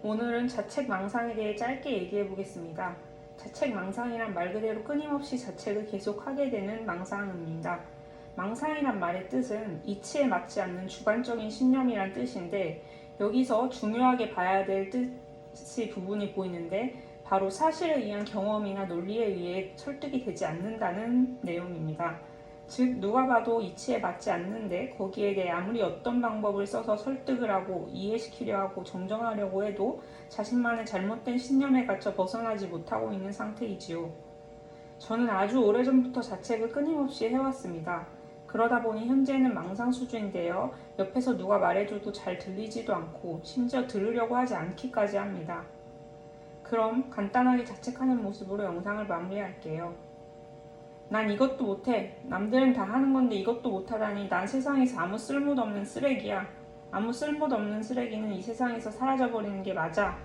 오늘은 자책 망상에 대해 짧게 얘기해 보겠습니다. 자책 망상이란 말 그대로 끊임없이 자책을 계속하게 되는 망상입니다. 망상이란 말의 뜻은 이치에 맞지 않는 주관적인 신념이란 뜻인데 여기서 중요하게 봐야 될 뜻이 부분이 보이는데 바로 사실에 의한 경험이나 논리에 의해 설득이 되지 않는다는 내용입니다. 즉 누가 봐도 이치에 맞지 않는데 거기에 대해 아무리 어떤 방법을 써서 설득을 하고 이해시키려 하고 정정하려고 해도 자신만의 잘못된 신념에 갇혀 벗어나지 못하고 있는 상태이지요. 저는 아주 오래전부터 자책을 끊임없이 해왔습니다. 그러다 보니 현재는 망상 수준인데요. 옆에서 누가 말해줘도 잘 들리지도 않고 심지어 들으려고 하지 않기까지 합니다. 그럼 간단하게 자책하는 모습으로 영상을 마무리할게요. 난 이것도 못해. 남들은 다 하는 건데 이것도 못하다니 난 세상에서 아무 쓸모도 없는 쓰레기야. 아무 쓸모도 없는 쓰레기는 이 세상에서 사라져버리는 게 맞아.